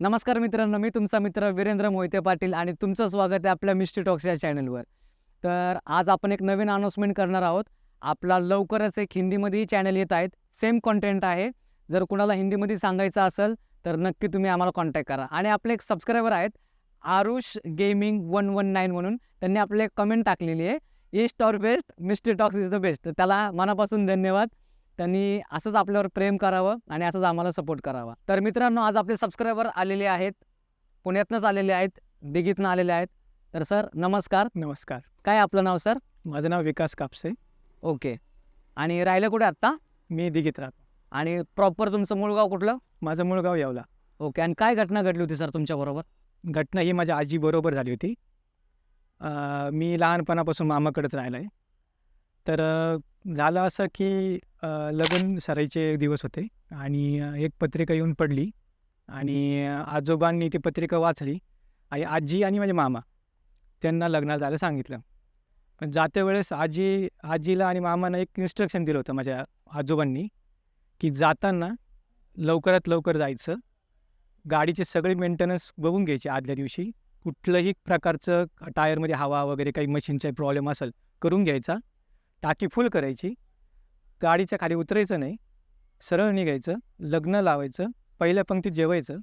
नमस्कार मित्रांनो मी तुमचा मित्र वीरेंद्र मोहिते पाटील आणि तुमचं स्वागत आहे आपल्या मिस्टी टॉक्स या चॅनलवर. तर आज आपण एक नवीन अनाउन्समेंट करणार आहोत. आपला लवकरच एक हिंदीमध्येही चॅनल येत आहेत. सेम कॉन्टेंट आहे. जर कुणाला हिंदीमध्ये सांगायचं असेल तर नक्की तुम्ही आम्हाला कॉन्टॅक्ट करा. आणि आपले एक सबस्क्रायबर आहेत Aarush gaming one one nine म्हणून. त्यांनी आपले एक कमेंट टाकलेली आहे. East or best Misty Talks is the best तर त्याला मनापासून धन्यवाद. त्यांनी असंच आपल्यावर प्रेम करावं आणि असंच आम्हाला सपोर्ट करावा. तर मित्रांनो आज आपले सबस्क्रायबर आलेले आहेत. पुण्यातनंच आलेले आहेत. दिघीतनं आलेले आहेत. तर सर नमस्कार. नमस्कार. काय आपलं नाव सर? माझं नाव विकास कापसे. ओके. आणि राहिलं कुठे आत्ता? मी दिघीत राहतो. आणि प्रॉपर तुमचं मूळ गाव कुठलं? माझं मूळ गाव येवला. ओके. आणि काय घटना घडली होती सर तुमच्याबरोबर घटना ही माझ्या आजीबरोबर झाली होती. अं, मी लहानपणापासून मामाकडेच राहिला आहे तर अं, झालं असं की लगन लग्न सराईचे दिवस होते आणि एक पत्रिका येऊन पडली आणि आजोबांनी ती पत्रिका वाचली आणि आजी आणि माझे मामा त्यांना लग्नाला जायला सांगितलं. पण जाते वेळेस आजी आजीला आणि मामानं एक इन्स्ट्रक्शन दिलं होतं माझ्या आजोबांनी की जाताना लवकरात लवकर जायचं. गाडीचे सगळे मेंटेनन्स बघून घ्यायचे आदल्या दिवशी. कुठलंही प्रकारचं टायरमध्ये हवा वगैरे काही मशीनचा प्रॉब्लेम असेल करून घ्यायचा. टाकी फुल करायची. गाडीच्या खाली उतरायचं नाही. सरळ निघायचं लग्न लावायचं पहिल्या पंक्तीत जेवायचं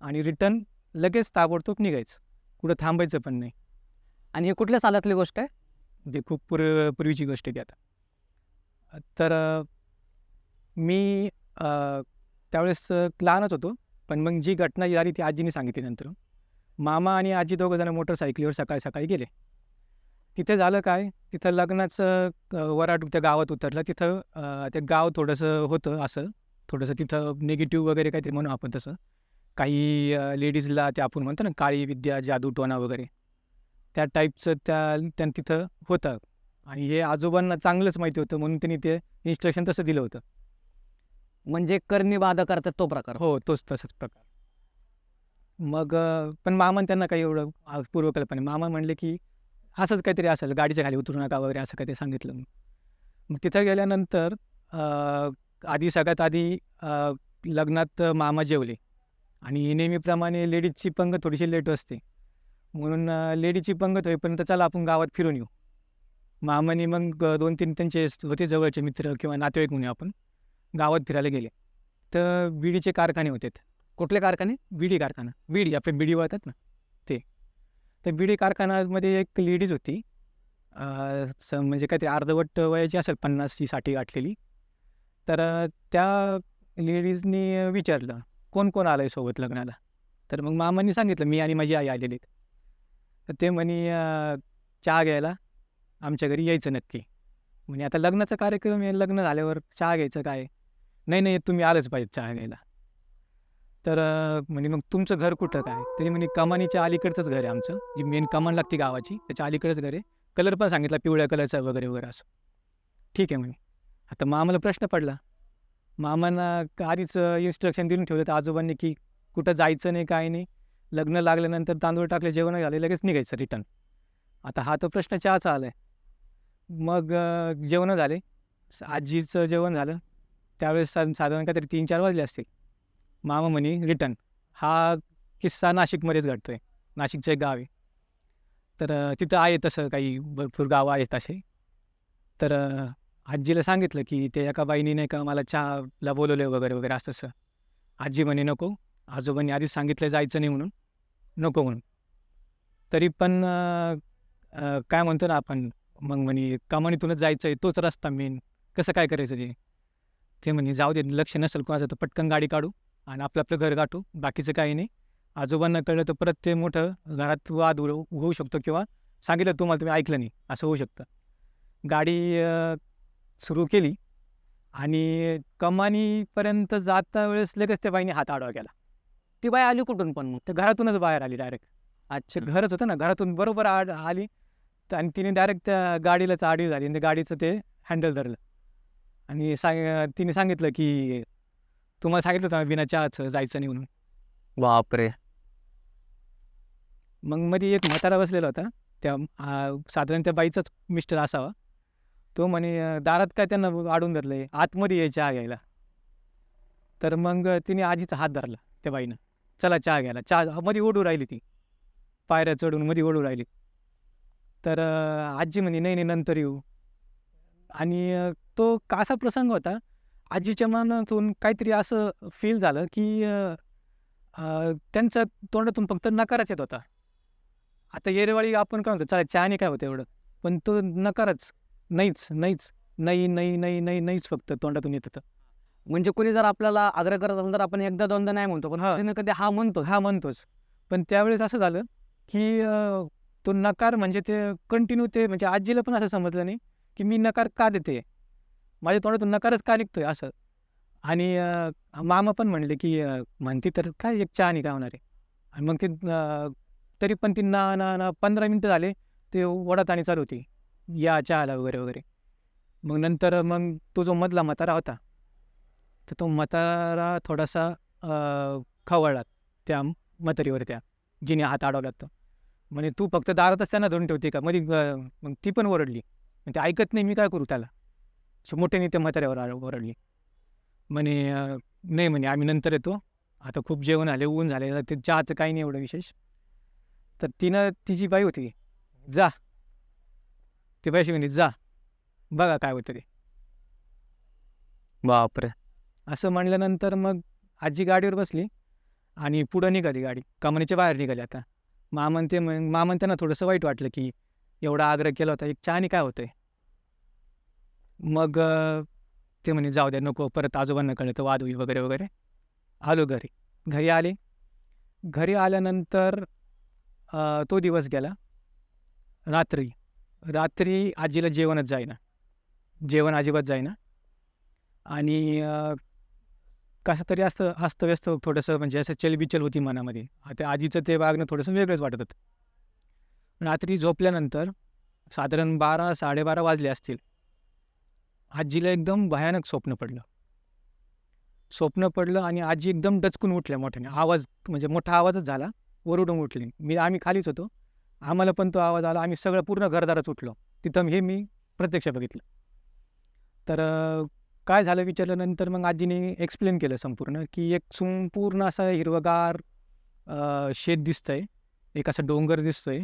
आणि रिटर्न लगेच ताबडतोब निघायचं. कुठं थांबायचं पण नाही. आणि हे कुठल्या सालातली गोष्ट आहे? म्हणजे खूप पूर्व पूर्वीची गोष्ट आहे ती आता. तर मी त्यावेळेस लहानच होतो. पण मग जी घटना झाली ती आजीने सांगितली नंतर. मामा आणि आजी दोघं जण मोटरसायकलीवर सकाळी सकाळी गेले. तिथे झालं काय? तिथं लग्नाचं वराट त्या गावात उतरलं. तिथं ते गाव थोडंसं होतं असं. थोडंसं तिथं निगेटिव्ह वगैरे काहीतरी म्हणू आपण तसं. काही लेडीजला ते आपण म्हणतो ना काळी विद्या जादू टोना वगैरे. त्या टाईपचं त्या त्या तिथं होतं. आणि हे आजोबांना चांगलंच माहिती होतं म्हणून त्यांनी ते इन्स्ट्रक्शन तसं दिलं होतं. म्हणजे करणी बाधा करतात तो प्रकार. हो तोच तसाच प्रकार. मग पण मामान त्यांना काही एवढं पूर्वकल्पना. मामा म्हणले की असंच काहीतरी असेल गाडीच्या खाली उतरू नका वगैरे असं काहीतरी सांगितलं मग मग तिथं गेल्यानंतर आधी सगळ्यात आधी लग्नात मामा जेवले. आणि नेहमीप्रमाणे लेडीजची पंगत थोडीशी लेट असते. म्हणून लेडीजची पंगत होईपर्यंत चला आपण गावात फिरून येऊ. मामाने मग दोन तीन त्यांचे होते जवळचे मित्र किंवा नातेवाईक म्हणून आपण गावात फिरायला गेले. तर विडीचे कारखाने होते. कुठले कारखाने? विडी कारखाना. विडी आपले बिडी वळतात ना? तर बीडी कारखान्यामध्ये एक लेडीज होती. स म्हणजे काहीतरी अर्धवट वयाची असेल पन्नासची साठी गाठलेली. तर त्या लेडीजनी विचारलं कोण कोण आलं आहे सोबत लग्नाला? तर मग मामांनी सांगितलं मी आणि माझी आई आलेली तर ते म्हणे चहा घ्यायला. आमच्या घरी यायचं नक्की. म्हणजे आता लग्नाचा कार्यक्रम आहे लग्न झाल्यावर चहा घ्यायचं काय? नाही नाही तुम्ही आलंच पाहिजे चहा घ्यायला. तर म्हणजे मग तुमचं घर कुठं काय? तरी म्हणजे कमानीच्या अलीकडचंच घर आहे आमचं. जी मेन कमान लागते गावाची त्याच्या अलीकडंच घर आहे. कलर पण सांगितला पिवळ्या कलरचा वगैरे वगैरे असं. ठीक आहे म्हणे. आता मामाला प्रश्न पडला. मामांना आधीच इन्स्ट्रक्शन देऊन ठेवलं तर आजोबांनी की कुठं जायचं नाही काय नाही. लग्न लागल्यानंतर तांदूळ टाकले जेवण झाले लगेच निघायचं रिटर्न आता हा तो प्रश्न चहाचा आला आहे मग अ, जेवणं झाले. आजीचं जेवण झालं. त्यावेळेस सा साधारण काहीतरी तीन चार वाजले असतील. मामा म्हणे रिटर्न. हा किस्सा नाशिकमध्येच घडतो आहे नाशिकचं एक गाव. आहे तर तिथं आहे तसं काही भरपूर गावं आहेत असे. तर आजीला सांगितलं की ते एका बाईने नाही का मला चहाला बोलवलं वगैरे वगैरे असं तसं. आजी म्हणे नको. आजोबांनी आधीच सांगितलं जायचं नाही म्हणून. नको म्हणून. तरी पण काय म्हणतो ना आपण मग म्हणे कमानीतूनच जायचं आहे तोच रस्ता मेन कसं काय करायचं ते? ते म्हणे जाऊ दे. लक्ष नसेल कोणाचं तर पटकन गाडी काढू. आणि आपलं आपलं घर गाठू बाकीचं काही नाही. आजोबांना कळलं तर परत ते मोठं घरात वाद होऊ शकतो किंवा सांगितलं तुम्हाला तुम्ही ऐकलं नाही असं होऊ शकतं. गाडी सुरू केली आणि कमानीपर्यंत जाता वेळेस लगेच त्या बाईने हात आडवा केला. ती बाई आली कुठून पण मग? तर घरातूनच बाहेर आली डायरेक्ट अच्छा ते घरच होतं ना घरातून बरोबर आड आली तर आणि तिने डायरेक्ट त्या गाडीला चाडी झाली आणि गाडीचं ते हँडल धरलं. आणि सांग तिने सांगितलं की तुम्हाला सांगितलं होतं ना बिना चहाचं जायचं नाही म्हणून. बापरे. मग मध्ये एक म्हातारा बसलेला होता. त्या आ, साधारण त्या बाईचाच मिस्टर असावा. तो म्हणे अ, दारात काय त्यांना आडून धरलं आहे आतमध्ये यायच्या चहा घ्यायला. तर मग तिने आजीचा हात धरला त्या बाईनं. चला चहा घ्यायला. चहा मध्ये ओढू राहिली ती. पायऱ्या चढून मध्ये ओढू राहिली. तर अं, आजी म्हणे नाही नाही नंतर येऊ. आणि अं, तो कसा प्रसंग होता. आजीच्या मनातून काहीतरी असं फील झालं की त्यांच्या तोंडातून फक्त नकारच येत होता. आता येरवाळी आपण काय म्हणतो चला चहाने काय होतं एवढं? पण तो नकारच. नाहीच नाहीच. नाही नाही नाही नाही नाहीच फक्त तोंडातून येत होतं. म्हणजे कोणी जर आपल्याला आग्रह करत असेल तर आपण एकदा दोनदा नाही म्हणतो पण हा. कधी हा म्हणतो हा म्हणतोच. पण त्यावेळेस असं झालं की तो नकार म्हणजे ते कंटिन्यू ते म्हणजे आजीला पण असं समजलं नाही की मी नकार का देते? माझ्या तोंडातून नकारच का निघतोय असं? आणि मामा पण म्हणले की म्हणते तर काय एक चहा नाही का होणार आहे? आणि मग ते तरी पण ती ना ना ना पंधरा मिनटं झाले ते वडाताणी आणि चालू होती. या चहाला वगैरे वगैरे. मग नंतर मग तो जो मधला म्हातारा होता तर तो म्हातारा थोडासा खवळला त्या म्हातारीवर त्या जिने हात अडवला तो. म्हणे तू फक्त दारातच त्यांना धरून ठेवते का? मध्ये मग ती पण ओरडली. मग ते ऐकत नाही मी काय करू त्याला? अशी मोठ्याने त्या म्हाताऱ्यावर आ- ओरडली. म्हणे अं, नाही म्हणे आम्ही नंतर येतो. आता खूप जेवण आले ऊन झाले ते चहाचं काही नाही एवढं विशेष. तर तिनं तिची बाई होती जा. ती बाईशी म्हणे जा. बघा काय होतं ते. बापरे. असं म्हणल्यानंतर मग आजी गाडीवर बसली आणि पुढं निघाली गाडी. कमानीच्या बाहेर निघाली आता. मामन ते मग मामन त्यांना थोडंसं वाईट वाटलं की एवढा आग्रह केला होता. एक चहानी काय होतंय? मग ते म्हणे जाऊ द्या नको परत आजोबांना कळलं तर वाद होईल वगैरे वगैरे. आलो घरी. घरी आले. घरी आल्यानंतर तो दिवस गेला. रात्री. रात्री आजीला जेवणच जाईना. जेवण अजिबात जाईना. आणि कसं तरी असतं अस्तव्यस्त थोडंसं म्हणजे असं चलबिचल होती मनामध्ये. आता आजीचं ते वागणं थोडंसं वेगळंच वाटत होतं. रात्री झोपल्यानंतर साधारण बारा साडेबारा वाजले असतील. आजीला एकदम भयानक स्वप्न पडलं. स्वप्न पडलं आणि आजी एकदम डचकून उठल्या मोठ्याने. आवाज म्हणजे मोठा आवाजच झाला. वरडून उठली. मी आम्ही खालीच होतो. आम्हाला पण तो आवाज आला. आम्ही सगळं पूर्ण घरदारच उठलो. तिथं हे मी प्रत्यक्ष बघितलं. तर काय झालं विचारल्यानंतर मग आजीने एक्सप्लेन केलं संपूर्ण की एक संपूर्ण असा हिरवगार शेत दिसतंय. एक असं डोंगर दिसतंय.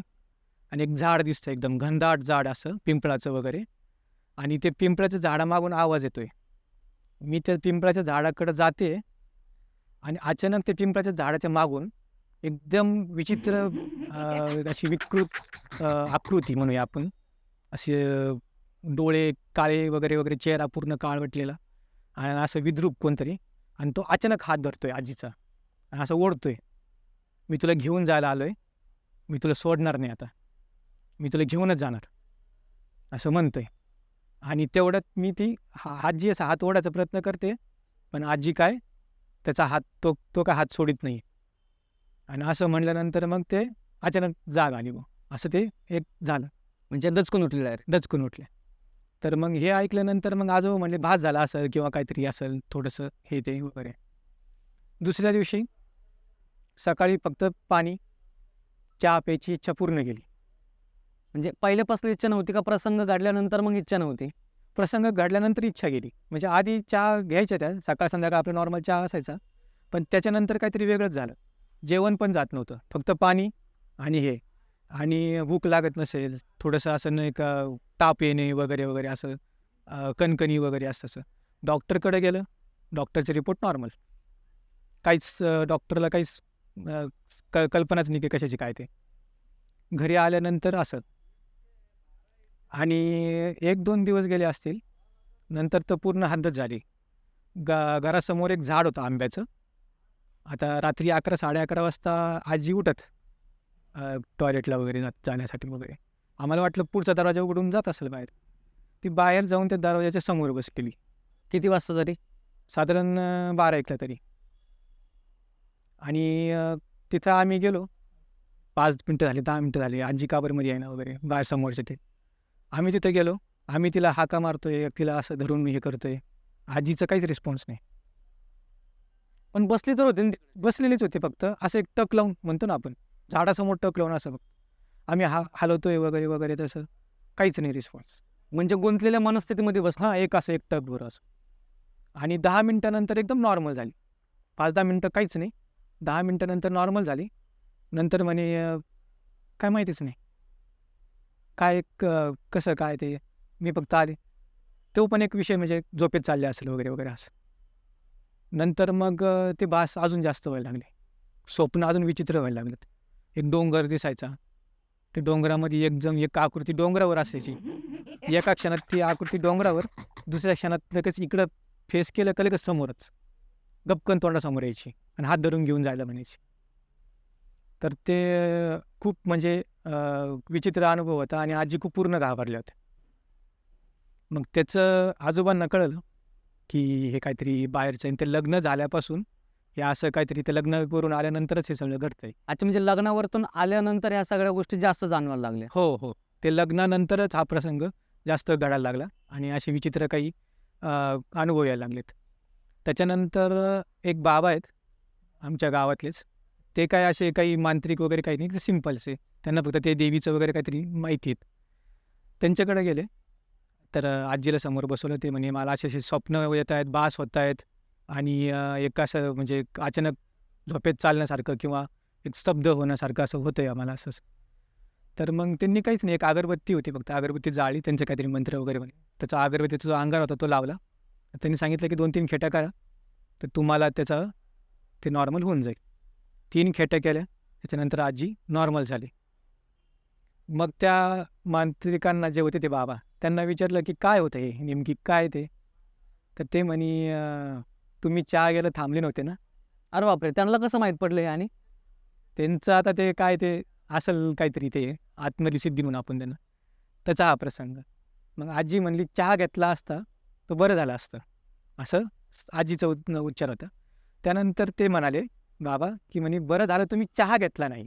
आणि एक झाड दिसतंय. एकदम घनदाट झाड असं पिंपळाचं वगैरे. आणि ते पिंपळाच्या झाडामागून आवाज येतोय. मी त्या पिंपळाच्या झाडाकडं जाते आणि अचानक त्या पिंपळाच्या झाडाच्या मागून एकदम विचित्र अशी विकृत आकृती म्हणूया आपण. असे डोळे काळे वगैरे वगैरे चेहरा पूर्ण काळवटलेला. आणि असं विद्रूप कोणतरी. आणि तो अचानक हात धरतोय आजीचा. आणि असं ओढतोय. मी तुला घेऊन जायला आलोय. मी तुला सोडणार नाही आता. मी तुला घेऊनच जाणार. असं म्हणतोय. आणि तेवढ्यात मी ती हा आजी असा हात ओढायचा प्रयत्न करते. पण आजी काय? त्याचा हात तो तो काय हात सोडित नाही आणि असं म्हणल्यानंतर मग ते अचानक जाग आली मग असं ते एक झालं. म्हणजे दचकून उठलेला आहे डचकून उठले. तर मग हे ऐकल्यानंतर मग आजोबा म्हणले भात झाला असेल किंवा काहीतरी असेल थोडंसं हे ते वगैरे. दुसऱ्या दिवशी सकाळी फक्त पाणी चहा प्यायची इच्छा पूर्ण केली. म्हणजे पहिल्यापासून इच्छा नव्हती का प्रसंग घडल्यानंतर मग इच्छा नव्हती. प्रसंग घडल्यानंतर इच्छा गेली. म्हणजे आधी चहा घ्यायच्या त्या सकाळ संध्याकाळ आपला नॉर्मल चहा असायचा. पण त्याच्यानंतर काहीतरी वेगळंच झालं. जेवण पण जात नव्हतं. फक्त पाणी आणि हे. आणि भूक लागत नसेल थोडंसं असं नाही का ताप येणे वगैरे वगैरे असं कणकणी वगैरे असं असं डॉक्टरकडे गेलं. डॉक्टरचे रिपोर्ट नॉर्मल काहीच डॉक्टरला काहीच क कल्पनाच नाही की कशाची काय ते. घरी आल्यानंतर असं. आणि एक दोन दिवस गेले असतील नंतर तर पूर्ण हद्दच झाली. गा घरासमोर एक झाड होतं आंब्याचं. आता रात्री अकरा साडे अकरा वाजता आजी उठत टॉयलेटला वगैरे जाण्यासाठी वगैरे. आम्हाला वाटलं पुढचा दरवाजा उघडून जात असेल बाहेर. ती बाहेर जाऊन त्या दरवाजाच्या समोर बसलेली. किती वाजता तरी? साधारण बारा एकला तरी. आणि तिथं आम्ही गेलो. पाच मिनटं झाली दहा मिनटं झाली. आजी काबरमध्ये आहे ना वगैरे बाहेर समोरच्या ते आम्ही तिथे गेलो. आम्ही तिला हाका मारतोय तिला असं धरून हे करतोय. आजीचं काहीच रिस्पॉन्स नाही. पण बसली तर होते. बसलेलीच होते फक्त. असं एक टक लावून म्हणतो ना आपण. झाडासमोर टक लावून असं फक्त. आम्ही हा हलवतोय वगैरे वगैरे तसं. काहीच नाही रिस्पॉन्स म्हणजे गुंतलेल्या मनस्थितीमध्ये बस हां एक असं एक टक बरं असं. आणि दहा मिनटानंतर एकदम नॉर्मल झाली. पाच दहा मिनटं काहीच नाही. दहा मिनटानंतर नॉर्मल झाली. नंतर म्हणे काय माहितीच नाही. काय क कसं काय ते मी फक्त आले. तो पण एक विषय म्हणजे झोपेत चालले असेल वगैरे वगैरे असं. नंतर मग ते बास अजून जास्त व्हायला लागले. स्वप्न अजून विचित्र व्हायला लागलं एक डोंगर दिसायचा. ते डोंगरामध्ये एक जम एक आकृती डोंगरावर असायची. एका क्षणात ती आकृती डोंगरावर दुसऱ्या क्षणात लगेच इकडं फेस केलं का लगेच समोरच. गपकन तोंडासमोर यायची आणि हात धरून घेऊन जायला म्हणायची. तर ते खूप म्हणजे विचित्र अनुभव होता आणि आजी खूप पूर्ण घाबरल्या होत्या मग त्याचं आजोबांना कळलं की हे काहीतरी बाहेरचं आणि ते लग्न झाल्यापासून हे असं काहीतरी ते लग्न करून आल्यानंतरच हे सगळं घडतंय. अच्छा म्हणजे लग्नावरतून आल्यानंतर या सगळ्या गोष्टी जास्त जाणवायला लागल्या. हो हो. ते लग्नानंतरच हा प्रसंग जास्त घडायला लागला आणि असे विचित्र काही अनुभव यायला लागलेत. त्याच्यानंतर एक बाबा आहेत आमच्या गावातलेच. ते काय असे काही मांत्रिक वगैरे काही नाही सिम्पल्स आहे त्यांना फक्त ते देवीचं वगैरे काहीतरी माहिती आहेत. त्यांच्याकडे गेले. तर आजीला समोर बसवलं ते म्हणे मला असे असे स्वप्न येत आहेत बास होत आहेत. आणि एक असं म्हणजे अचानक झोपेत चालण्यासारखं किंवा एक स्तब्ध होण्यासारखं असं होतं आहे आम्हाला असं. तर मग त्यांनी काहीच नाही एक अगरबत्ती होती फक्त अगरबत्ती जाळी त्यांचे काहीतरी मंत्र वगैरे म्हणे. त्याचा अगरबत्तीचा जो अंगार होता तो लावला. त्यांनी सांगितलं की दोन तीन खेट्या करा. तर तुम्हाला त्याचा ते नॉर्मल होऊन जाईल. तीन खेट्या केल्या. त्याच्यानंतर आजी नॉर्मल झाली. मग त्या मांत्रिकांना जे होते ते बाबा त्यांना विचारलं की काय होतं हे? नेमकी काय ते? तर ते म्हणे तुम्ही चहा गेलं थांबले नव्हते ना? अरे बापरे! त्यांना कसं माहीत पडलं आणि? त्यांचं आता ते काय ते असेल काहीतरी ते आत्मरिसिद्धी म्हणून आपण त्यांना. त्याचा हा प्रसंग. मग आजी म्हणली चहा घेतला असता तो बरं झालं असतं. असं आजीचा उच्चार होता. त्यानंतर ते म्हणाले बाबा की म्हणे बरं झालं तुम्ही चहा घेतला नाही.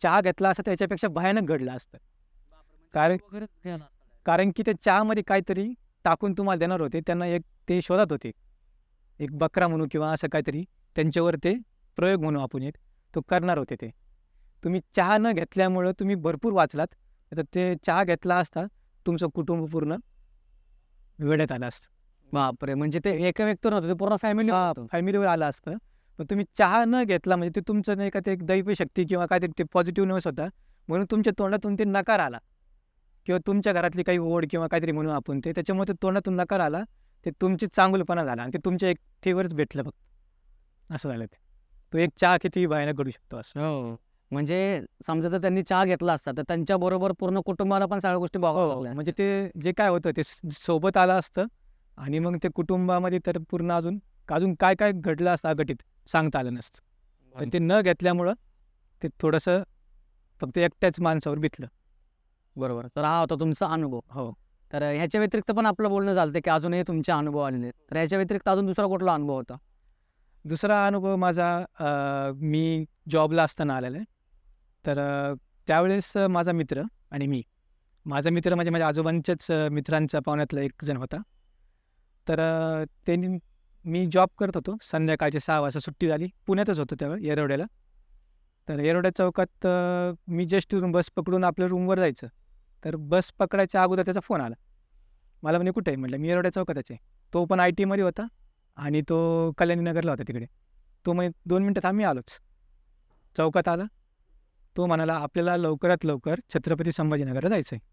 चहा घेतला असता त्याच्यापेक्षा भयानक घडलं असतं. कारण कारण की ते चहामध्ये काहीतरी टाकून तुम्हाला देणार होते. त्यांना एक ते शोधत होते. एक बकरा म्हणू किंवा असं काहीतरी त्यांच्यावर ते प्रयोग म्हणू आपण एक. तो करणार होते ते. तुम्ही चहा न घेतल्यामुळं तुम्ही भरपूर वाचलात. तर ते चहा घेतला असता तुमचं कुटुंब पूर्ण वेळेत आलं असतं. बापरे म्हणजे ते एका व्यक्ती नव्हतं ते पूर्ण फॅमिली फॅमिलीवर आलं असतं. पण तुम्ही चहा न घेतला म्हणजे ते तुमचं नाही का ते एक दैवी शक्ती किंवा काहीतरी ते पॉझिटिव्हनेस होता. म्हणून तुमच्या तोंडातून ते नकार आला. किंवा तुमच्या घरातली काही ओढ किंवा काहीतरी म्हणून आपण ते त्याच्यामुळे ते तोंडातून नकार आला. ते तुमची चांगुलपणा झाला आणि ते तुमच्या एकटीवरच भेटलं बघ असं झालं ते. तो एक चहा किती भयानक घडू शकतो असं. हो. म्हणजे समजा तर त्यांनी चहा घेतला असता तर त्यांच्या बरोबर पूर्ण कुटुंबाला पण सगळ्या गोष्टी बघावं लागल्या म्हणजे ते जे काय होतं ते सोबत आलं असतं आणि मग ते कुटुंबामध्ये तर पूर्ण अजून अजून काय काय घडलं असतं अघटित सांगता आलं नसतं. पण ते न घेतल्यामुळं ते थोडंसं फक्त एकट्याच माणसावर बितलं. बरोबर. तर हा होता तुमचा अनुभव. हो. तर ह्याच्या व्यतिरिक्त पण आपलं बोलणं झालं की अजूनही तुमचे अनुभव आलेले आहेत. तर ह्याच्या व्यतिरिक्त अजून दुसरा कुठला अनुभव होता? दुसरा अनुभव माझा मी जॉबला असताना आलेला आहे. तर त्यावेळेस माझा मित्र आणि मी माझा मित्र म्हणजे माझ्या आजोबांच्याच मित्रांच्या पाहुण्यातला एक जण होता. तर त्यांनी मी जॉब करत होतो. संध्याकाळचे सहा वाजता सुट्टी झाली. पुण्यातच होतो तेव्हा येरवड्याला. तर येरवड्या चौकात मी जस्ट तिथून बस पकडून आपल्या रूमवर जायचं. तर बस पकडायच्या अगोदर त्याचा फोन आला. मला म्हणे कुठे आहे? म्हटलं मी येरवड्या चौकातच आहे. तो पण आय टीमध्ये होता आणि तो कल्याणी नगरला होता तिकडे. तो मग दोन मिनटात आम्ही आलोच. चौकात आला. तो म्हणाला आपल्याला लवकरात लवकर छत्रपती संभाजीनगरला जायचं आहे.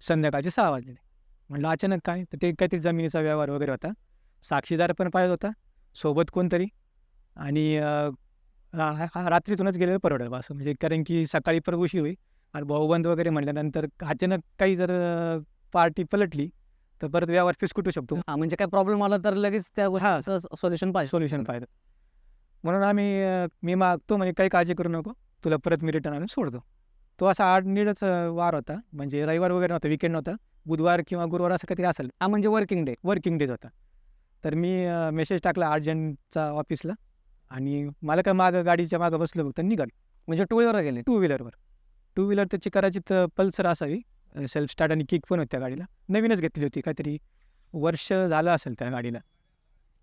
संध्याकाळचे सहा वाजलेले म्हटलं अचानक काय? तर ते काहीतरी जमिनीचा व्यवहार वगैरे होता. साक्षीदार पण पाहिजे होता सोबत कोणतरी. आणि हा- रात्रीतूनच गेलेलं परवडेल असं म्हणजे कारण की सकाळी परत उशीर होईल. आणि भाऊबंद वगैरे म्हटल्यानंतर अचानक काही जर पार्टी पलटली तर परत व्यवहार फिसकुटू शकतो. हा म्हणजे काय प्रॉब्लेम आला तर लगेच त्या गोष्टीचं सोल्युशन पाहिजे. सोल्युशन पाहिजे. म्हणून आम्ही मी मागतो म्हणजे काही काळजी करू नको. तुला परत मी रिटर्न आणून सोडतो. तो असा आठ नीडच वार होता. म्हणजे रविवार वगैरे नव्हता विकेंड नव्हता. बुधवार किंवा गुरुवार असं काहीतरी असेल. हा म्हणजे वर्किंग डे वर्किंग डेज होता. तर मी मेसेज टाकला अर्जंटचा ऑफिसला आणि मला काय मागं गाडीच्या मागं बसलं बघ तर निघाल. म्हणजे टू व्हीलरवर गेले टू व्हीलरवर टू व्हीलर त्याची कदाचित पल्सर असावी सेल्फ स्टार्ट आणि किक पण होती त्या गाडीला. नवीनच घेतली होती काहीतरी वर्ष झालं असेल त्या गाडीला.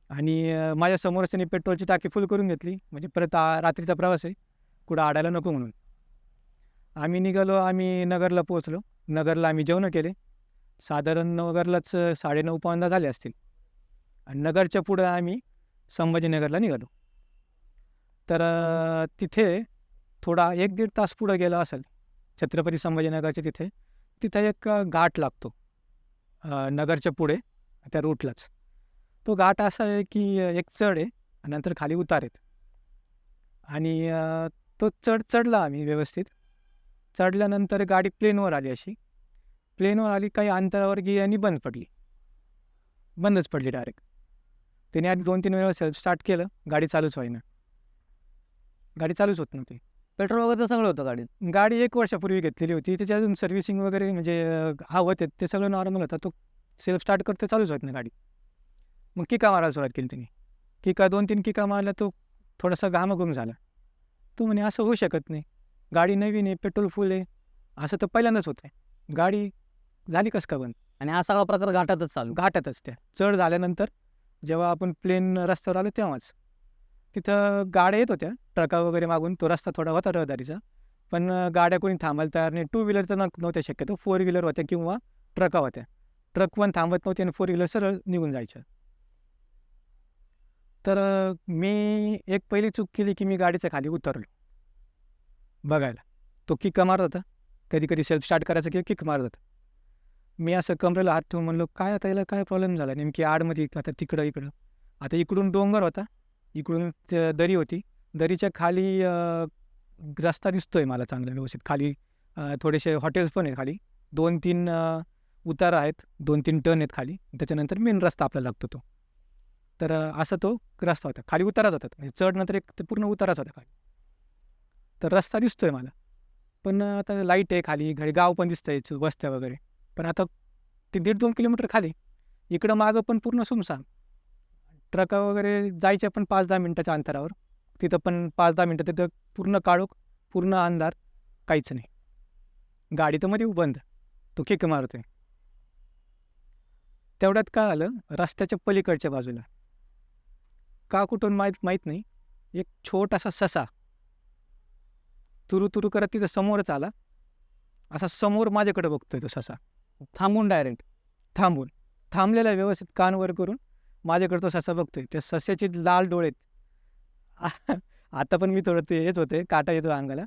आणि माझ्या समोरच्याने त्यांनी पेट्रोलची टाकी फुल करून घेतली. म्हणजे परत रात्रीचा प्रवास आहे. कुठं आडायला नको म्हणून. आम्ही निघालो आम्ही नगरला पोहोचलो. नगरला आम्ही जेवणं केले. साधारण नगरलाच साडे साडेनऊ पावंदा झाले असतील. आणि नगरच्या पुढं आम्ही संभाजीनगरला निघालो. तर तिथे थोडा एक दीड तास पुढं गेला असेल छत्रपती संभाजीनगरच्या तिथे. तिथे एक घाट लागतो नगरच्या पुढे त्या रूटलाच तो घाट असा आहे की एक चढ आहे आणि नंतर खाली उतार आहेत. आणि तो चढ चढला आम्ही व्यवस्थित. चढल्यानंतर गाडी प्लेनवर आली अशी. प्लेनवर आली काही अंतरावर गेली आणि बंद पडली. बंदच पडली डायरेक्ट त्याने आधी दोन तीन वेळा स्टार्ट केलं गाडी चालूच व्हायना. गाडी चालूच होत नव्हती. पेट्रोल वगैरे तर सगळं होतं गाडीत? गाडी एक वर्षापूर्वी घेतलेली होती. त्याची अजून सर्व्हिसिंग वगैरे म्हणजे अ, हवं ते सगळं नॉर्मल होतं. तो सेल्फ स्टार्ट करतो चालूच होत नाही गाडी. मग किका मारायला सुरुवात केली त्यांनी किका दोन तीन किका मारल्या तो थोडासा घामाघूम झाला. तो म्हणे असं होऊ शकत नाही. गाडी नवीन आहे पेट्रोल फुल आहे. असं तर पहिल्यांदाच होतं गाडी झाली कसं का बंद? आणि हा सगळा प्रकार घाटातच चालू. घाटातच त्या. चढ झाल्यानंतर जेव्हा आपण प्लेन रस्त्यावर आलो तेव्हाच. तिथं गाड्या येत होत्या ट्रका वगैरे मागून तो रस्ता थोडा होता रहदारीचा. पण गाड्या कोणी थांबायला तयार नाही. टू व्हीलर तर नव्हत्या शक्यतो. फोर व्हीलर होत्या किंवा ट्रका होत्या. ट्रक पण थांबत नव्हते आणि फोर व्हीलर सरळ निघून जायच्या. तर मी एक पहिली चूक केली की मी गाडीच्या खाली उतरलो. बघायला. तो किक मारत होता. कधी कधी सेल्फ स्टार्ट करायचं की किक मारत होता. मी असं कमरेला हात ठेवून म्हणलो काय आता याला काय प्रॉब्लेम झाला? नेमकी आडमध्ये आता तिकडं इकडं. आता इकडून डोंगर होता. इकडून दरी होती. दरीच्या खाली रस्ता रस्ता दिसतोय मला चांगला व्यवस्थित. खाली थोडेसे हॉटेल्स पण आहेत खाली. दोन तीन उतार आहेत. दोन तीन टर्न आहेत खाली. त्याच्यानंतर मेन रस्ता आपल्याला लागतो तो. तर असा तो रस्ता होता. खाली उताराच होता म्हणजे चढनंतर एक पूर्ण उताराच होता खाली. तर रस्ता दिसतोय मला. पण आता लाइट आहे खाली. घरी गाव पण दिसतंय च- वस्त्या वगैरे. पण आता ते दीड दोन किलोमीटर खाली. इकडं मागं पण पूर्ण सुमसान ट्रक वगैरे जायच्या पण पाच दहा मिनटाच्या अंतरावर. तिथं पण पाच दहा मिनटं तिथं पूर्ण काळोख पूर्ण अंधार काहीच नाही. गाडी तर मध्ये बंद. तो किक मारतोय. तेवढ्यात काय आलं? रस्त्याच्या पलीकडच्या बाजूला. का कुठून माहीत माहीत नाही. एक छोटासा ससा. तुरु तुरु करत तिथं समोरच आला. असा समोर माझ्याकडे बघतोय तो ससा. थांबून डायरेक्ट थांबून. थांबलेला आहे व्यवस्थित कान वर करून. माझ्याकडे तो ससा बघतोय. त्या सस्याचे लाल डोळे आता पण मी थोडं ते हेच होते. काटा येतो अंगाला.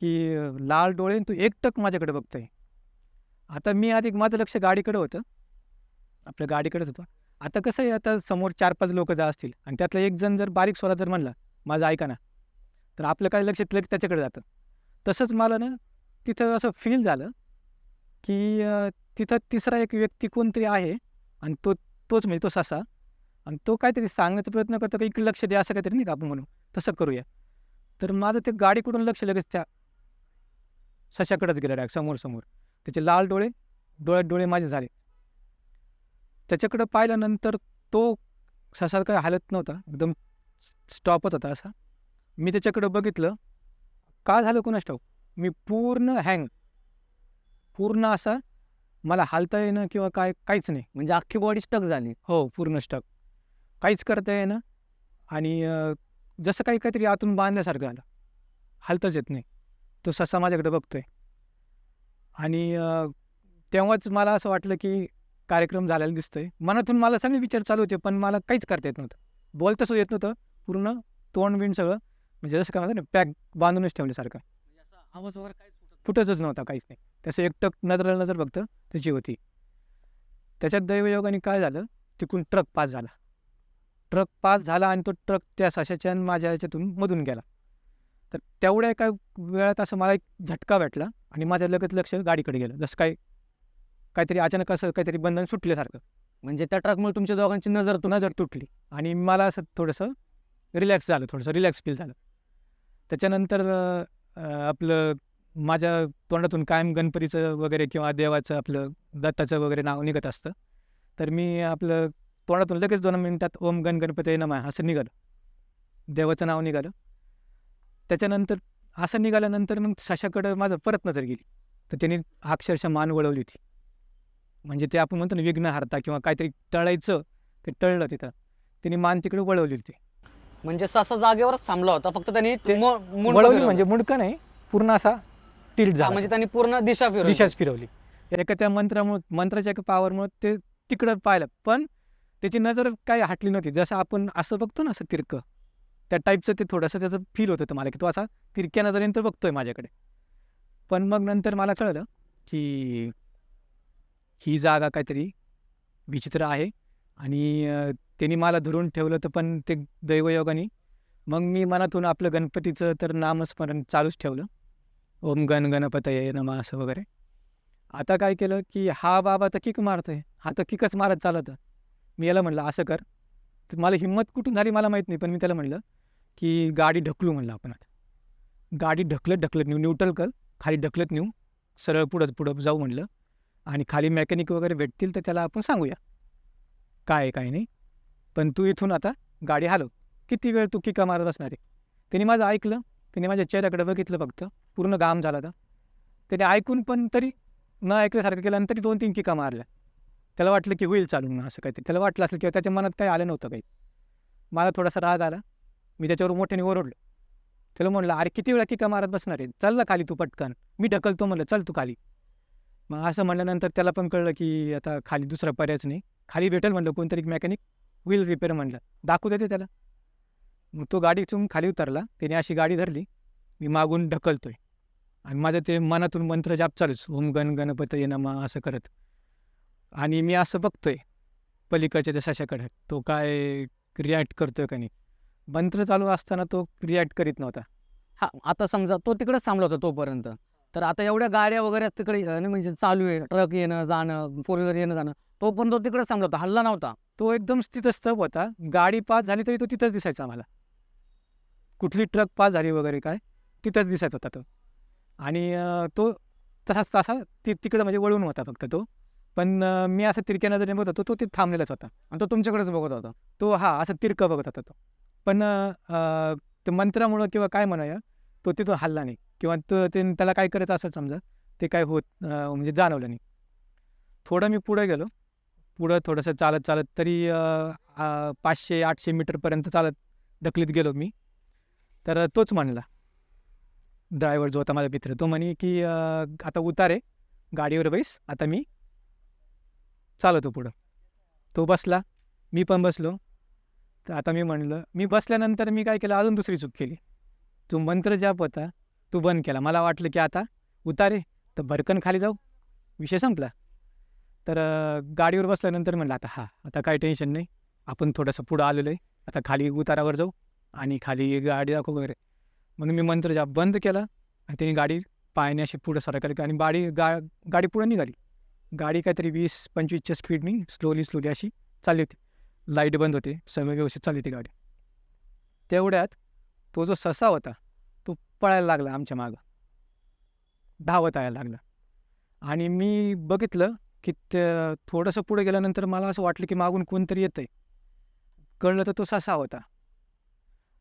की लाल डोळे तू एकटक माझ्याकडे बघतोय. आता मी आधी माझं लक्ष गाडीकडे होतं. आपल्या गाडीकडेच होतं. आता कसं आहे आता समोर चार पाच लोक जा असतील आणि त्यातला एक जण जर बारीक स्वरात जर म्हणला माझं ऐका ना. तर आपलं काय लक्ष त्याच्याकडे जातं. तसंच मला ना तिथं असं फील झालं. की तिथं तिसरा एक व्यक्ती कोणतरी आहे आणि तो तोच म्हणजे तो ससा. आणि तो काहीतरी सांगण्याचा प्रयत्न करतो की इकडे लक्ष द्या असं काहीतरी नाही का आपण म्हणू. तसं करूया. तर माझं ते गाडीकडून लक्ष लगेच त्या सशाकडेच गेलं डायरेक्ट समोर समोर. त्याचे लाल डोळे डोळ्यात डोळे माझे झाले. त्याच्याकडं पाहिल्यानंतर तो ससा काय हालत नव्हता. एकदम स्टॉपच होता असा. मी त्याच्याकडं बघितलं. का झालं कोणास स्टॉप मी पूर्ण हँग पूर्ण असा मला हालता येणं किंवा काय काहीच नाही. म्हणजे अख्खी बॉडी स्टक झाली. हो पूर्ण स्टक काहीच करता येणं आणि जसं काही काहीतरी आतून बांधल्यासारखं आलं हालताच येत नाही. तो ससा माझ्याकडे बघतोय. आणि तेव्हाच मला असं वाटलं की कार्यक्रम झालेला दिसतोय. मनातून मला सगळे विचार चालू होते पण मला काहीच करता येत नव्हतं. बोलता येत नव्हतं. पूर्ण तोंड बिंड सगळं म्हणजे जसं काय म्हणतात ना पॅक बांधूनच ठेवल्यासारखं. म्हणजे आवाज वगैरे काहीच फुटतच नव्हता काहीच नाही. त्याचं एकटक नजर नजर फक्त त्याची होती. त्याच्यात दैवयोगाने काय झालं? तिकडून ट्रक पास झाला. ट्रक पास झाला आणि तो ट्रक त्या साशाच्या आणि माझ्या याच्यातून मधून गेला. तर तेवढ्या एका वेळात असं मला एक झटका भेटला आणि माझ्या लगेच लक्ष गाडीकडे गेलं. जसं काय काहीतरी अचानक असं काहीतरी बंधन सुटल्यासारखं. म्हणजे त्या ट्रकमुळे तुमच्या दोघांची नजर तो नजर तुटली आणि मला असं थोडंसं रिलॅक्स झालं थोडंसं रिलॅक्स फील झालं. त्याच्यानंतर आपलं माझ्या तोंडातून कायम गणपतीचं वगैरे किंवा देवाचं आपलं दत्ताचं वगैरे नाव निघत असतं. तर मी आपलं तोंडातून लगेच दोन मिनिटात ओम गण गणपती नमः असं निघालं. देवाचं नाव निघालं. त्याच्यानंतर असं निघाल्यानंतर मग सशाकडं माझं परत नजर गेली. तर त्यांनी अक्षरशः मान वळवली होती. म्हणजे ते आपण म्हणतो ना विघ्न हारता किंवा काहीतरी टळायचं ते टळलं तिथं. त्यांनी मान तिकडे वळवली होती. म्हणजे ससा जागेवरच थांबला होता. फक्त त्यांनी वळवली. म्हणजे मुंडका नाही पूर्ण असा टिल्ट हा, झाला. म्हणजे त्यांनी पूर्ण दिशा फिरवली. दिशाच फिरवली. एका त्या मंत्रामुळे मंत्राच्या एका पावरमुळे ते तिकडं पाहिलं. पण त्याची नजर काय हटली नव्हती. जसं आपण असं बघतो ना असं तिरकं त्या टाईपचं ते थोडंसं त्याचं फील होत होतं मला की तो असा तिरक्या नजरेने तर बघतोय माझ्याकडे. पण मग नंतर मला कळलं की ही जागा काहीतरी विचित्र आहे. आणि अं, त्यांनी मला धरून ठेवलं तर पण ते दैवयोगाने. मग मी मनातून आपलं गणपतीचं तर नामस्मरण चालूच ठेवलं. ओम गण गणपतये नमा असं वगैरे. आता काय केलं की हा बाबा तर किक मारतोय. हा तर किकच मारत चालत. मी याला म्हणलं असं कर. तर मला हिंमत कुठून झाली मला माहीत नाही पण मी त्याला म्हणलं की गाडी ढकलू म्हणलं आपण आता. गाडी ढकलत ढकलत नेऊ न्यूट्रल कर. खाली ढकलत नेऊ. सरळ पुढं पुढं जाऊ म्हणलं. आणि खाली मेकॅनिक वगैरे भेटतील तर त्याला आपण सांगूया. काय काय नाही. पण तू इथून आता गाडी हलव. किती वेळ तू किका मारत असणार आहे? त्याने माझं ऐकलं. त्याने माझ्या चेहऱ्याकडे बघितलं फक्त. पूर्ण घाम झाला होता. त्याने ऐकून पण तरी न ऐकल्यासारखं केलं आणि तरी दोन तीन किका मारल्या. त्याला वाटलं की होईल चालून असं काहीतरी. त्याला वाटलं असेल किंवा त्याच्या मनात काही आलं नव्हतं काही. मला थोडासा राग आला. मी त्याच्यावर मोठ्याने ओरडलो. त्याला म्हणलं अरे किती वेळा किका मारत बसणार आहे? चल ना खाली तू पटकन. मी ढकलतो म्हणलं चल तू खाली. मग असं म्हणल्यानंतर त्याला पण कळलं की आता खाली दुसरा पर्यायच नाही. खाली भेटेल म्हणलं कोणतरी मेकॅनिक व्हील रिपेअर म्हणलं. दाखवू देते त्याला. मग तो गाडीतून खाली उतरला. त्याने अशी गाडी धरली. मी मागून ढकलतोय. आणि माझं ते मनातून मंत्र जाप चालूच. ओम गण गणपत नमा असं करत. आणि मी असं बघतोय पलीकडच्या त्या सशाकडे तो काय रिॲक्ट करतोय का नाही. मंत्र चालू असताना तो रिॲक्ट करीत नव्हता. हा आता समजा तो तिकडेच थांबला होता तोपर्यंत. तर आता एवढ्या गाड्या वगैरे तिकडे म्हणजे चालू आहे. ट्रक येणं जाणं फोर व्हीलर येणं जाणं. तोपर्यंत तो तिकडेच थांबला होता. हल्ला नव्हता. तो एकदम तिथं स्तब होता. गाडी पास झाली तरी तो तिथंच दिसायचा आम्हाला. कुठली ट्रक पास झाली वगैरे काय तिथंच दिसायचा होता तो. आणि तो तसाच तसा ती तिकडं म्हणजे वळून होता फक्त तो. पण मी असं तिरक्या नजरेने बघत होतो तो तिथे थांबलेलाच होता. आणि तो तुमच्याकडेच बघत होता. तो हा असं तिरकं बघत होता तो. पण ते मंत्रामुळं किंवा काय म्हणूया तो तिथून हल्ला नाही. किंवा तो ते त्याला काय करायचं असं समजा ते काय होत म्हणजे जाणवलं नाही. थोडं मी पुढे गेलो. पुढं थोडंसं चालत चालत तरी पाचशे आठशे मीटरपर्यंत चालत ढकलीत गेलो मी. तर तोच म्हणला ड्रायव्हर जो होता माझा मित्र तो म्हणे की आता उतार आहे गाडीवर बैस आता मी चालवतो पुढं. तो बसला मी पण बसलो. तर आता मी म्हणलं मी बसल्यानंतर मी काय केलं अजून दुसरी चूक केली. तू मंत्र जाप होता तू बंद केला. मला वाटलं की आता उतारे तर भरकन खाली जाऊ. विषय संपला. तर गाडीवर बसल्यानंतर म्हणलं आता हा आता काही टेन्शन नाही. आपण थोडंसं पुढं आलेलो आहे. आता खाली उतारावर जाऊ आणि खाली गाडी दाखवू वगैरे. म्हणून मी मंत्र जाप बंद केला आणि त्यांनी गाडी पायाने अशी पुढं सरकली आणि गाडी गा गाडी पुढं निघाली. गाडी काहीतरी वीस पंचवीसच्या स्पीडनी स्लोली स्लोली अशी चालली होती. लाइट बंद होते सगळं व्यवस्थित चालली होती गाडी. तेवढ्यात तो जो ससा होता तो पळायला लागला आमच्या मागं. धावत यायला लागला. आणि मी बघितलं की ते थोडंसं पुढे गेल्यानंतर मला असं वाटलं की मागून कोणतरी येतं आहे कळलं तर तो ससा होता.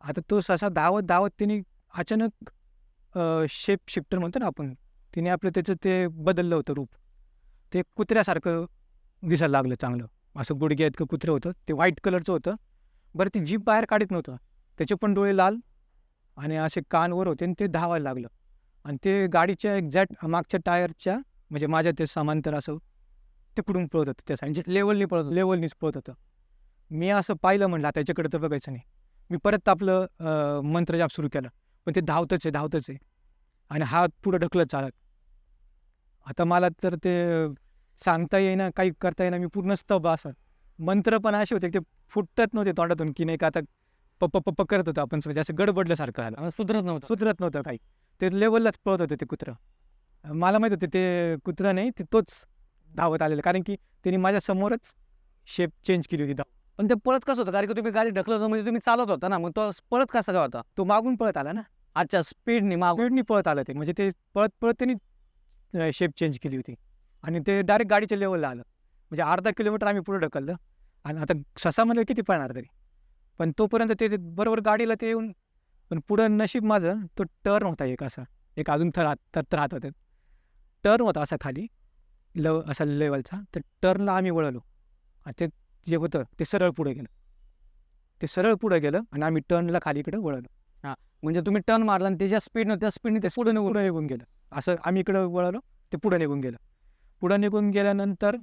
आता तो ससा धावत धावत तिने अचानक शेप शिफ्टर म्हणतो ना आपण तिने आपलं त्याचं ते बदललं होतं रूप. ते कुत्र्यासारखं दिसायला लागलं चांगलं. असं गुडघ्या इतकं कुत्रं होतं ते व्हाईट कलरचं होतं. बरं ती जीप बाहेर काढत नव्हतं. त्याचे पण डोळे लाल आणि असे कानवर होते आणि ते धावायला लागलं. आणि ते गाडीच्या एक्झॅक्ट मागच्या टायरच्या म्हणजे माझ्या ते समांतर असं ते पुढून पळत होतं त्या म्हणजे लेवलनी पळत लेवलनीच पळत होतं. मी असं पाहिलं म्हणलं आता याच्याकडे तर बघायचं नाही. मी परत आपलं मंत्रजाप सुरू केला. पण ते धावतच आहे धावतच आहे. आणि हात पुढं ढकलत चालत. आता मला तर ते सांगता येईना काही करता येईना मी पूर्ण स्तब असं मंत्र पण असे होते ते फुटत नव्हते तोंडातून की नाही का आता पप्प पप्प करत होतं आपण म्हणजे असं गडबडल्यासारखं आलं सुधरत नव्हतं. सुधरत नव्हतं काही. ते लेवललाच पळत होते ते कुत्रं. मला माहीत होते ते कुत्रं नाही ते तोच धावत आलेलं. कारण की त्यांनी माझ्या समोरच शेप चेंज केली होती धाव. पण ते पळत कसं होतं? कारण की तुम्ही गाडी ढकलत होता म्हणजे तुम्ही चालत होता ना मग तो पळत कसा काय होता? तो मागून पळत आला ना. अच्छा स्पीडनी माग स्पीडनी पळत आलं ते. म्हणजे ते पळत पळत त्यांनी शेप चेंज केली होती. आणि ते डायरेक्ट गाडीच्या लेवलला आलं. म्हणजे अर्धा किलोमीटर आम्ही पुढे ढकललं. आणि आता ससा म्हणजे किती पळणार तरी. पण तोपर्यंत ते बरोबर गाडीला ते येऊन पण पुढं नशीब माझं तो टर्न होता एक असा. एक अजून थर तर राहत होते. टर्न होता असा खाली लव असा लेवलचा तर टर्नला आम्ही वळलो. आणि ते जे होतं ते सरळ पुढे गेलं. ते सरळ पुढे गेलं आणि आम्ही टर्नला खाली इकडे वळलो. म्हणजे तुम्ही टर्न मारला आणि त्याच्या स्पीडनं त्या स्पीडने ते पुढे निघून निघून गेलं. असं आम्ही इकडं वळलो ते पुढं निघून गेलं. पुढं निघून गेल्यानंतर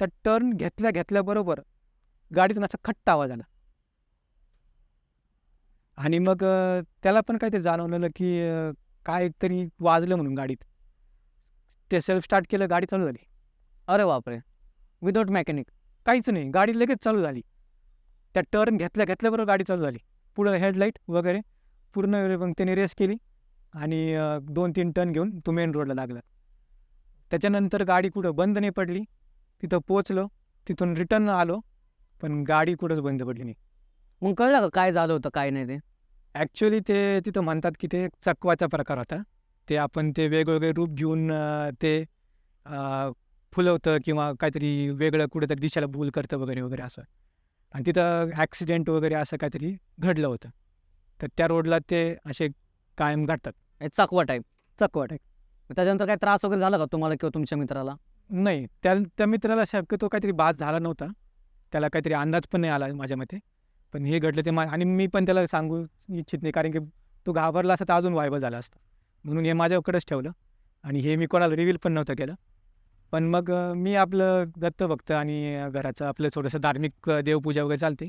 त्या टर्न घेतल्या घेतल्याबरोबर गाडीतून असा खट्टा आवाज आला. आणि मग त्याला पण काय ते जाणवलेलं की काय तरी वाजलं म्हणून गाडीत. ते सेल्फ स्टार्ट केलं गाडी चालू झाली. अरे बापरे! विदाऊट मेकॅनिक काहीच नाही. गाडी लगेच चालू झाली. त्या टर्न घेतल्या घेतल्याबरोबर गाडी चालू झाली. पुढं हेडलाईट वगैरे पूर्ण मग त्याने रेस केली आणि दोन तीन टर्न घेऊन तो मेन रोडला लागला. त्याच्यानंतर गाडी कुठं बंद नाही पडली. तिथं पोचलो तिथून रिटर्न आलो पण गाडी कुठंच बंद पडली नाही. मग कळलं का काय झालं होतं काय नाही ते? ॲक्च्युली ते तिथं म्हणतात की ते चकवाचा प्रकार होता. ते आपण ते वेगवेगळे रूप घेऊन ते फुलवतं किंवा काहीतरी वेगळं कुठेतरी दिशेला भूल करतं वगैरे वगैरे असं. आणि तिथं ॲक्सिडेंट वगैरे असं काहीतरी घडलं होतं. तर त्या रोडला ते असे कायम हे चाकवा टाईप चकवाट आहे त्याच्यानंतर काय त्रास वगैरे झाला का तुम्हाला किंवा तुमच्या मित्राला? नाही. त्या त्या मित्राला शक्यतो काहीतरी बाद झाला नव्हता. त्याला काहीतरी अंदाज पण नाही आला माझ्या मते. पण हे घडलं ते मा आणि मी पण त्याला सांगू इच्छित नाही कारण की तो घाबरला असता तर अजून व्हायबल झाला असता. म्हणून हे माझ्याकडेच ठेवलं आणि हे मी कोणाला रिव्हील पण नव्हतं केलं. पण मग मी आपलं दत्तभक्त आणि घराचं आपलं थोडंसं धार्मिक देवपूजा वगैरे चालते.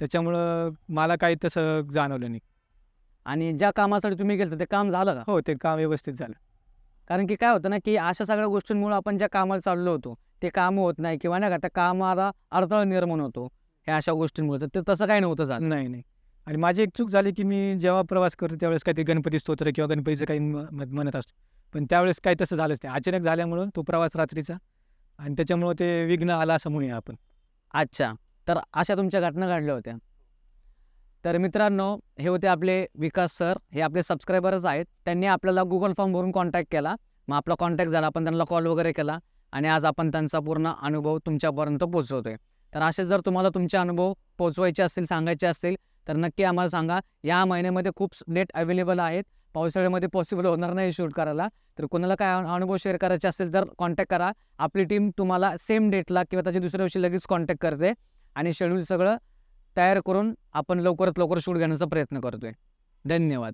त्याच्यामुळं मला काही तसं जाणवलं नाही. आणि ज्या कामासाठी तुम्ही गेलं ते काम झालं का? हो ते काम व्यवस्थित झालं. कारण की काय होतं ना की अशा सगळ्या गोष्टींमुळे आपण ज्या कामाला चाललो होतो ते काम होत नाही किंवा नाही का त्या कामाला अडथळा निर्माण होतो ह्या अशा गोष्टींमुळे. तर ते तसं काही नव्हतं झालं. नाही नाही. आणि माझी एक चूक झाली की मी जेव्हा प्रवास करतो त्यावेळेस काहीतरी गणपती स्तोत्र किंवा गणपतीचं काही म्हणत असतो. पण त्यावेळेस काही तसं झालंच नाही. अचानक झाल्यामुळं तो प्रवास रात्रीचा आणि त्याच्यामुळं ते विघ्न आला असं म्हणूया आपण. अच्छा. तर अशा तुमच्या घटना घडल्या होत्या. तर मित्रांनो हे होते आपले विकास सर. हे आपले सबस्क्रायबरच आहेत. त्यांनी आपल्याला गुगल फॉर्म भरून कॉन्टॅक्ट केला. मग आपला कॉन्टॅक्ट झाला. आपण त्यांना कॉल वगैरे केला. आणि आज आपण त्यांचा पूर्ण अनुभव तुमच्यापर्यंत पोहोचवतोय. तर असे जर तुम्हाला तुमचे अनुभव पोचवायचे असतील सांगायचे असतील तर नक्की आम्हाला सांगा. या महिन्यामध्ये खूप डेट अवेलेबल आहेत. पावसाळ्यामध्ये पॉसिबल होणार नाही शूट करायला. तर कोणाला काय अनुभव शेअर करायचे असेल तर कॉन्टॅक्ट करा. आपली टीम तुम्हाला सेम डेटला किंवा त्याच्या दुसऱ्या दिवशी लगेच कॉन्टॅक्ट करते. आणि शेड्यूल सगळं तयार करून आपण लवकरात लवकर शूट घेण्याचा प्रयत्न करतोय. धन्यवाद.